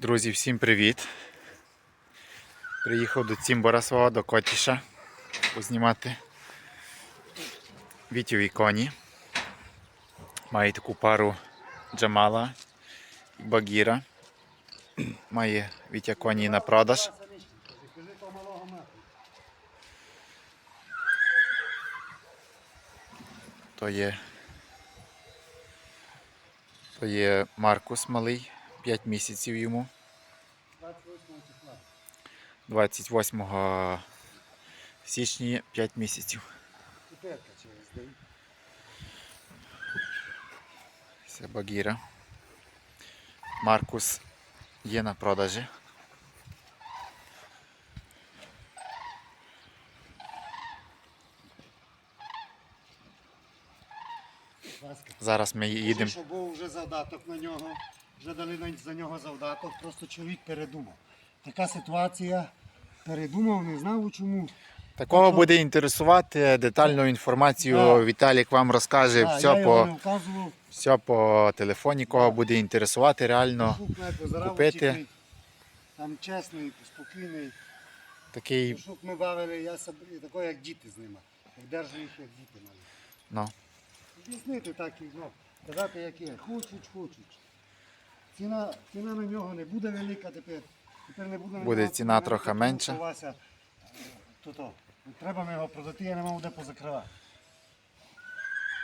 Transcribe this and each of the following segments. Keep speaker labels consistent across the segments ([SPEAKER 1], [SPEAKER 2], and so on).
[SPEAKER 1] Друзі, всім привіт! Приїхав до Цімбора свого, до Котіша познімати вітєві коні. Має таку пару Джамала і Багіра. Має Вітя коні на продаж. То є, то є Маркус малий, 5 місяців йому. 28 січня 5 місяців. Це Багіра. Маркус є на продажі. Зараз ми їдемо.
[SPEAKER 2] Що був вже завдаток на нього, вже дали на- за нього завдаток, просто чоловік передумав. Така ситуація, передумав, не знав чому.
[SPEAKER 1] Такого буде інтересувати детальну інформацію.
[SPEAKER 2] Да.
[SPEAKER 1] Віталік вам розкаже
[SPEAKER 2] Да,
[SPEAKER 1] все по, все по телефоні, кого буде інтересувати реально.
[SPEAKER 2] Шук
[SPEAKER 1] купити.
[SPEAKER 2] Там чесний, спокійний.
[SPEAKER 1] Такий,
[SPEAKER 2] Шук ми бавили, я собі такий, як діти з ними. Як держу їх, як діти мали.
[SPEAKER 1] ну,
[SPEAKER 2] Об'яснити так і ну, казати, як є. Хочуть, хочуть. Ціна, ціна на нього не буде велика тепер. Тепер не буде,
[SPEAKER 1] Буде ціна трохи менша.
[SPEAKER 2] то. Треба ми його продати, я не мав де позакривати.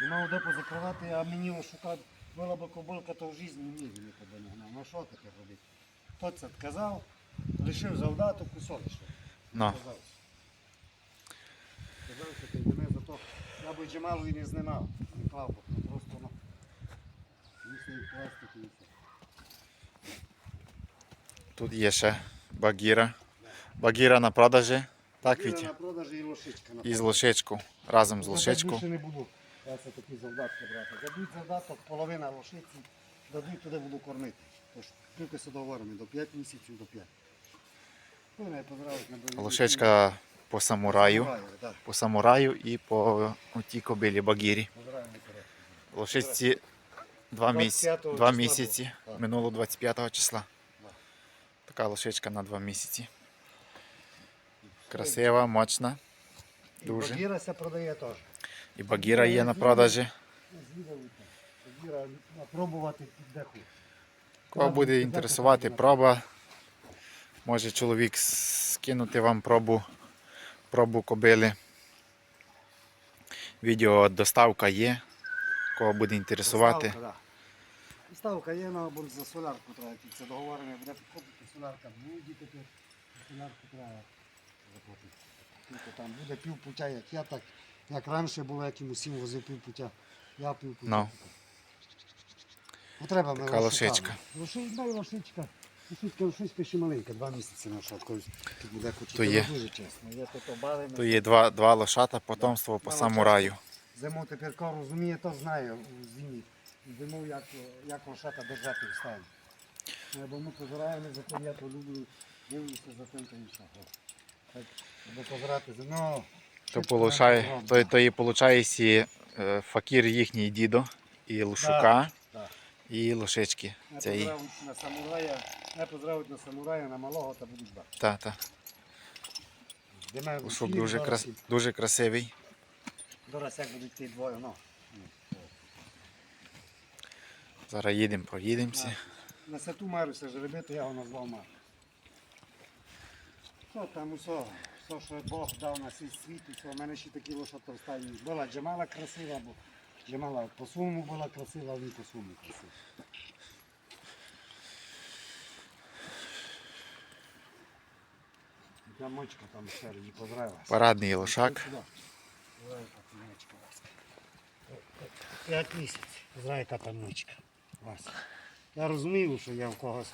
[SPEAKER 2] Не мав де позакривати, а мені його шукати. Була б кобилка, то в житті ні він не побанігнав. Ну що таке робити? Хто це сказав, лишив завдаток, кусок лишив.
[SPEAKER 1] ну.
[SPEAKER 2] Казався, ти мене за то. Я би Джамалу і не знімав. Не клав, бо ну, просто ну. Місний пластик і все.
[SPEAKER 1] Тут є ще Багіра. Багіра на продажі. Так, Вітя?
[SPEAKER 2] на продажі і лошичка на
[SPEAKER 1] І з лошичку. Разом з лошичку.
[SPEAKER 2] Не буду. Я це такі завдатки брати. Дадуть завдаток, половина лошиці, дадуть туди буду кормити. Тож тільки все договоримо, до 5 місяців до 5. Ну, не позирають на бойові.
[SPEAKER 1] Лошичка по самураю.
[SPEAKER 2] Так.
[SPEAKER 1] По самураю і по тій кобилі Багірі. Лошичці два, місяці,
[SPEAKER 2] 25-го
[SPEAKER 1] два
[SPEAKER 2] числа
[SPEAKER 1] місяці.
[SPEAKER 2] було. Так.
[SPEAKER 1] Минуло 25 числа.
[SPEAKER 2] Так.
[SPEAKER 1] Така лошичка на два місяці. Красива, мощна.
[SPEAKER 2] І
[SPEAKER 1] Дуже.
[SPEAKER 2] Багірася продає теж.
[SPEAKER 1] І Багіра є на продажі.
[SPEAKER 2] Багіра пробувати.
[SPEAKER 1] Кого буде інтересувати проба, може чоловік скинути вам пробу, пробу кобили. Відео доставка є. Кого буде інтересувати.
[SPEAKER 2] Ставка, є, ну, або за солярку треба. Це договорення, буде підходити солярка. Буде тепер солярку треба заплатити. Тільки там буде пів пуття, як я, так як раніше було, як йому сім возив пів пуття. Я пів пуття.
[SPEAKER 1] Ну.
[SPEAKER 2] Ну, треба ми
[SPEAKER 1] Така лошичка.
[SPEAKER 2] Лошичка, дай лошичка. Лошичка, лошичка ще маленька, два місяці на шатку. Тут буде куча.
[SPEAKER 1] То є.
[SPEAKER 2] Дуже чесно. Є то, то
[SPEAKER 1] є два, два лошата, потомство по самураю.
[SPEAKER 2] Зиму тепер кого розуміє, то знає у зимі. Зиму як, як лошата держати в стані. Ну, Бо ми позираємо, за тим я то люблю, дивлюся за тим, то і все. Так, Бо позирати за ну,
[SPEAKER 1] То, получає, то, то і получає е, факір їхній дідо, і лошука,
[SPEAKER 2] да.
[SPEAKER 1] і лошички.
[SPEAKER 2] Не
[SPEAKER 1] Це і,
[SPEAKER 2] позирають на самурая, не позирають на самурая, на малого та будуть бачити.
[SPEAKER 1] та, та.
[SPEAKER 2] Де
[SPEAKER 1] дуже, крас, дуже красивий.
[SPEAKER 2] Зараз як будуть ті двоє, ну.
[SPEAKER 1] Зараз їдемо, проїдемося.
[SPEAKER 2] На сату Маруся жеребету я його назвав Мар. Що там усе, все, що Бог дав на свій світ, усе. У мене ще такі лошата в. Була Джамала красива, бо Джамала по-своєму була красива, а він по-своєму красивий. Та мочка там спереді позравилась.
[SPEAKER 1] Парадний лошак.
[SPEAKER 2] П'ять місяців. Знає, яка панночка. Я розумію, що я в когось,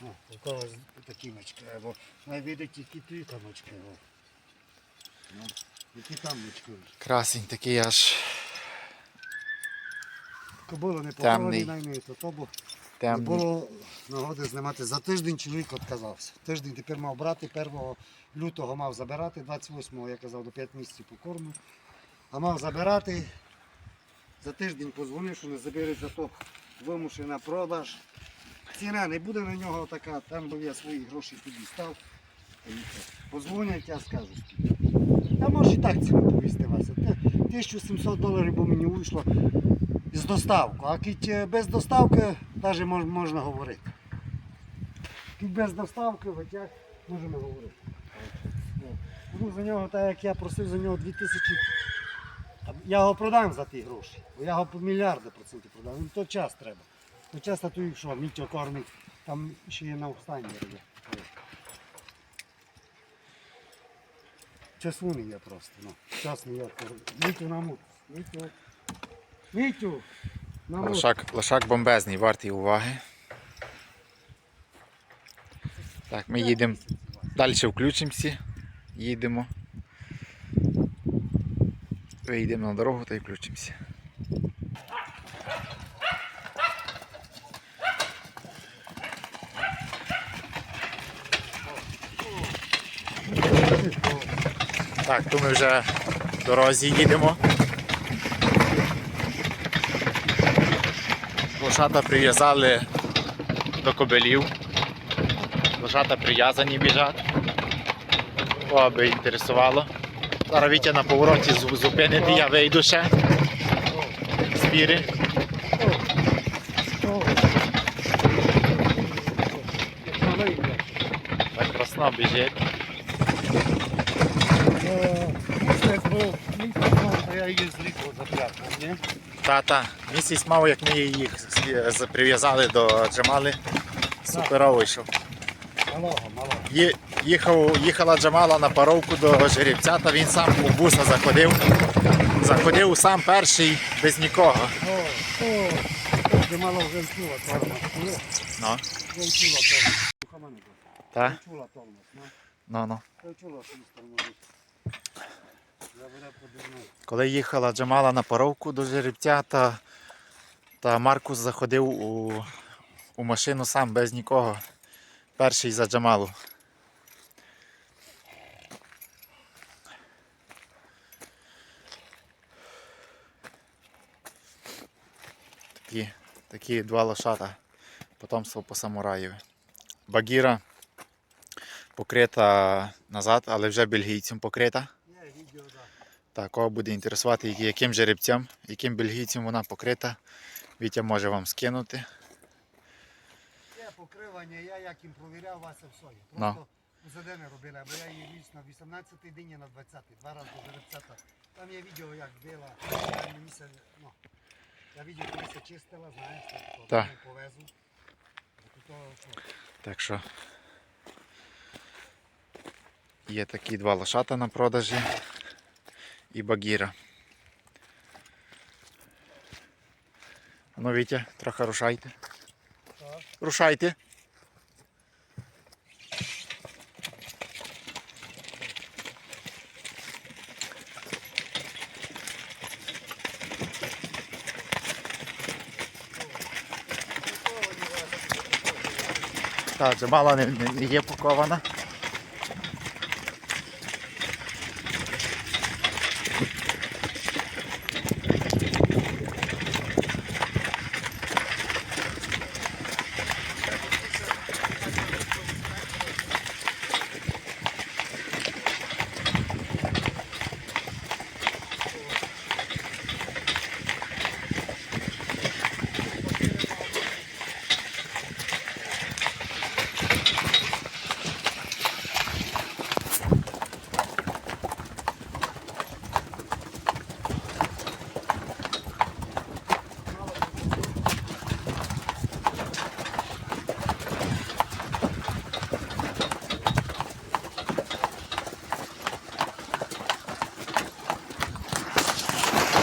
[SPEAKER 2] ну, у когось такі мочки, бо найвідить які ті там мочки. Ну, які там мочки.
[SPEAKER 1] Красень такий аж
[SPEAKER 2] Кобило не
[SPEAKER 1] Темний.
[SPEAKER 2] поховані то, то бо не було нагоди знімати. За тиждень чоловік відказався. Тиждень тепер мав брати, 1 лютого мав забирати, 28-го, я казав, до 5 місяців по корму. А мав забирати. За тиждень позвонив, що не заберуть, зато вимушена продаж. ціна не буде на нього така, там би я свої гроші тоді став. Позвонять, я скажу. Та може і так ціна повісти вас. 1700 доларів бо мені вийшло з доставкою. А кіть е, без доставки навіть мож, можна говорити. Кіть без доставки, хоча можемо говорити. Ну, за нього, так як я просив за нього 2000, а я його продам за ті гроші. Бо я його по мільярди процентів продав. Ну, то час треба. То час то що, Мітьо кормить, там ще є на останнє робить. Часу не є просто. Ну. Час не є. Мітю на мут. Мітю. Мітю. На мут.
[SPEAKER 1] Лошак, лошак бомбезний, вартий уваги. Так, ми їдемо. Далі включимося. Їдемо. Вийдемо на дорогу та й включимося. Так, то ми вже в дорозі їдемо. Лошата прив'язали до кобелів. Лошата прив'язані біжать. Аби інтересувало. Зараз Вітя на повороті зу- зупинити, я вийду ще. Звіри. Так красно біжить.
[SPEAKER 2] Я її зліпав запрятав, ні?
[SPEAKER 1] Тата, місяць мав, як ми їх прив'язали до Джамали. Суперово вийшов.
[SPEAKER 2] Малого, малого.
[SPEAKER 1] Їхав, їхала Джамала на паровку до жеребця, та він сам у буса заходив. Заходив сам перший без нікого.
[SPEAKER 2] Мало вже чула тормоз. Чула?
[SPEAKER 1] Ну,
[SPEAKER 2] Вже чула тормоз. Слуха мене просто.
[SPEAKER 1] та?
[SPEAKER 2] Чула тормоз, ну.
[SPEAKER 1] Ну.
[SPEAKER 2] Чула.
[SPEAKER 1] Коли їхала Джамала на паровку до жеребця, та, та Маркус заходив у, у машину сам без нікого. Перший за Джамалу. Такі, такі два лошата. Потомство по самураєві. Багіра покрита назад, але вже бельгійцем покрита.
[SPEAKER 2] Так.
[SPEAKER 1] Кого буде інтересувати, яким жеребцям, яким бельгійцем вона покрита, Вітя може вам скинути.
[SPEAKER 2] Є покривання, я як їм провіряв вас і все.
[SPEAKER 1] Ну.
[SPEAKER 2] Просто УЗД не робили, бо я її віз на 18-й день і на 20-й, два рази до жеребцята. Там є відео, як била, ну, я відео, коли се чистила, знаєш, то
[SPEAKER 1] Так.
[SPEAKER 2] повезу.
[SPEAKER 1] Так що є такі два лошата на продажі і багіра. Ну, Вітя, трохи рушайте.
[SPEAKER 2] Так.
[SPEAKER 1] Рушайте. Так, Джамала не, не є пакована.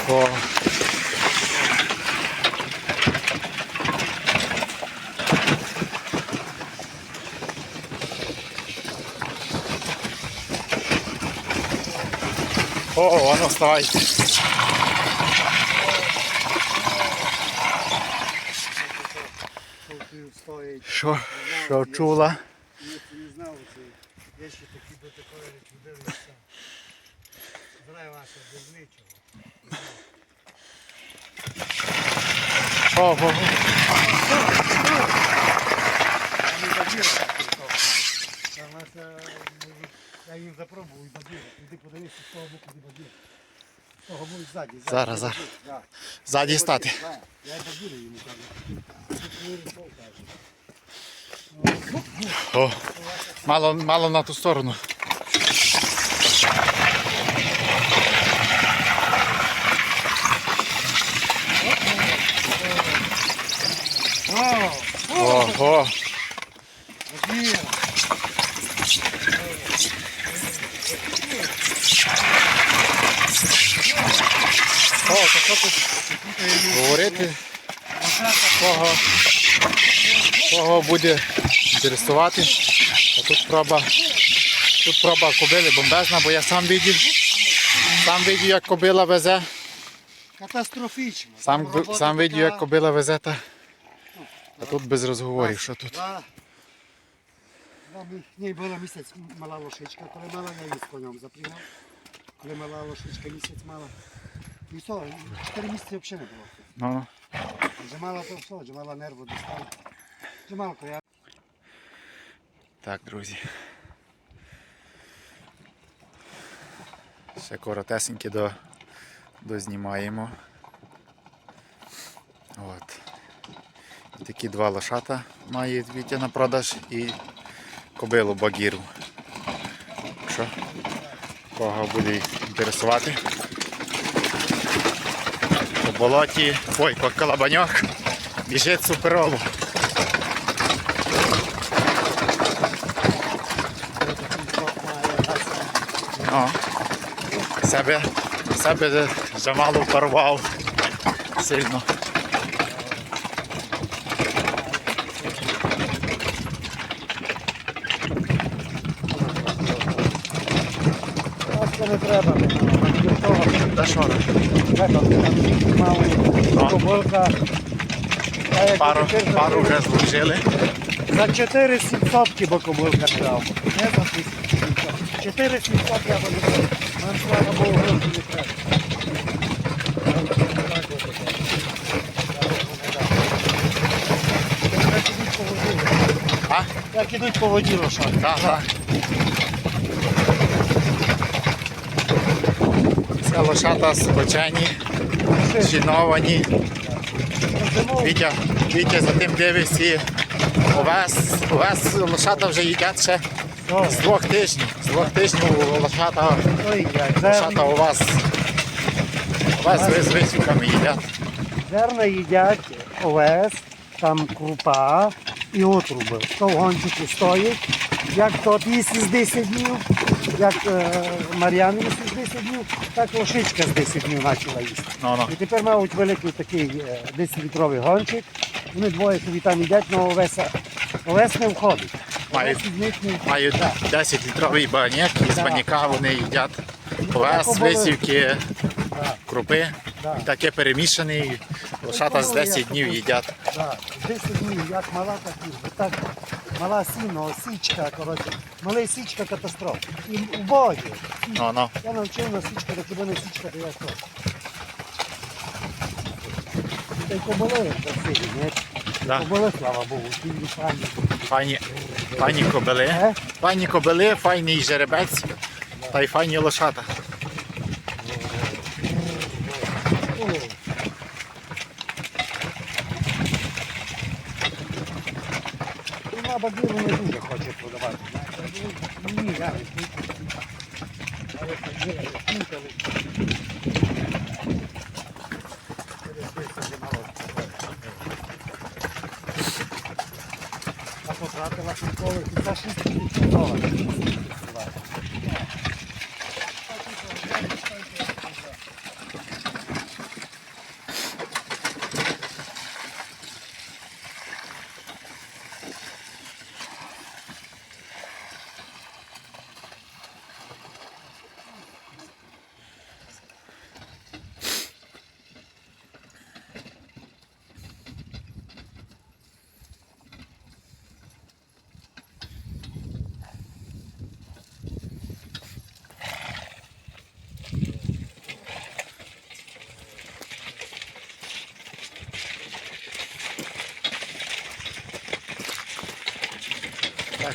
[SPEAKER 1] О. О.
[SPEAKER 2] Толки стоїть.
[SPEAKER 1] Що, що чула?
[SPEAKER 2] Я ще такі до такої речі. Зрай ваша без нічого.
[SPEAKER 1] Ого. Я
[SPEAKER 2] їм запробую і баділа. Іди подивися, з того боку не баділа. Того будуть ззаді.
[SPEAKER 1] Зараз, зараз. Ззаді стати.
[SPEAKER 2] Я баділа йому кажу.
[SPEAKER 1] Мало, мало на ту сторону. Ого. О, що тут говорити? Кого, кого буде інтересувати? А тут проба, тут проба кобили бомбезна, бо я сам видів. Сам видів, як кобила везе.
[SPEAKER 2] Катастрофічно.
[SPEAKER 1] Сам, сам видів, як кобила везе. Та... А тут без розговорів, що тут.
[SPEAKER 2] В ній була місяць мала лошичка, коли мала я її з конем запрягав. Коли мала лошичка місяць мала. І все, і чотири місяці взагалі не було.
[SPEAKER 1] Ну,
[SPEAKER 2] Джамала то все, Джамала нерву достала. Джамалко, я
[SPEAKER 1] так, друзі. Ще коротесенькі до, дознімаємо. От. І такі два лошата має Вітя на продаж і кобилу багіру. Що? Кого буде інтересувати? По болоті, ой, по калабаньох біжить суперово. О, себе, себе замало порвав сильно.
[SPEAKER 2] Ласка не треба.
[SPEAKER 1] Та що? Ну.
[SPEAKER 2] як
[SPEAKER 1] Пару, пару вже зложили.
[SPEAKER 2] За 4 700 хіба кобилка. Не за 1700. 4 700 я би не. Нам слава Богу, не треба. Як ідуть по воді.
[SPEAKER 1] А?
[SPEAKER 2] Як ідуть по воді лошади.
[SPEAKER 1] Так, так. Це лошата скочені.
[SPEAKER 2] Зимов
[SPEAKER 1] Вітя, Вітя за тим дивись і увесь, увесь лошата вже їдять ще з двох тижнів. З двох тижнів лошата, лошата у вас, у вас ви з висівками їдять.
[SPEAKER 2] зерна їдять овес, там крупа і отруби. То в гончику стоїть. Як тот їсть із 10 днів, як е, Мар'ян їсть із 10 днів, так лошичка з 10 днів почала їсти.
[SPEAKER 1] Ну, ну.
[SPEAKER 2] І тепер мають великий такий е, 10-літровий гончик. Вони двоє собі там їдять, але овеса, овес не входить.
[SPEAKER 1] Мають- Мають 10 літровий баняк, і з
[SPEAKER 2] Да.
[SPEAKER 1] баняка вони їдять овес, висівки,
[SPEAKER 2] Да.
[SPEAKER 1] крупи.
[SPEAKER 2] Да.
[SPEAKER 1] І таке перемішаний. Лошата з 10 днів їдять.
[SPEAKER 2] Да, 10 днів, як мала, так і так. Мала сіно, січка, коротше. Малий січка катастрофа. І в воді.
[SPEAKER 1] Ну, ну.
[SPEAKER 2] Я навчив на січка, так хіба не січка, то я що. Та й поболи красиві, не?
[SPEAKER 1] Да.
[SPEAKER 2] Поболи, слава Богу, ті пані.
[SPEAKER 1] Файні, файні кобили.
[SPEAKER 2] Е?
[SPEAKER 1] Файні кобили, файний жеребець та й файні лошата.
[SPEAKER 2] О. Бабіру не дуже хоче продавати. Ні, я. А потратила ніколи за 6 тисяч доларів.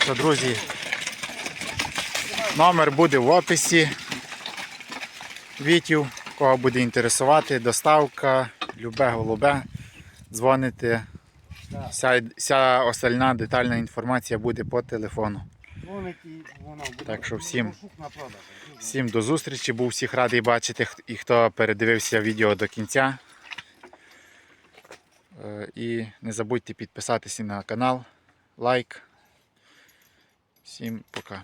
[SPEAKER 1] Так друзі, Номер буде в описі. Вітів, кого буде інтересувати, доставка, любе голубе. Дзвоните. Вся, вся остальна детальна інформація буде по телефону. Так що всім-. Всім до зустрічі, був всіх радий бачити і хто передивився відео до кінця. Е, І не забудьте підписатися на канал, лайк. Всім пока.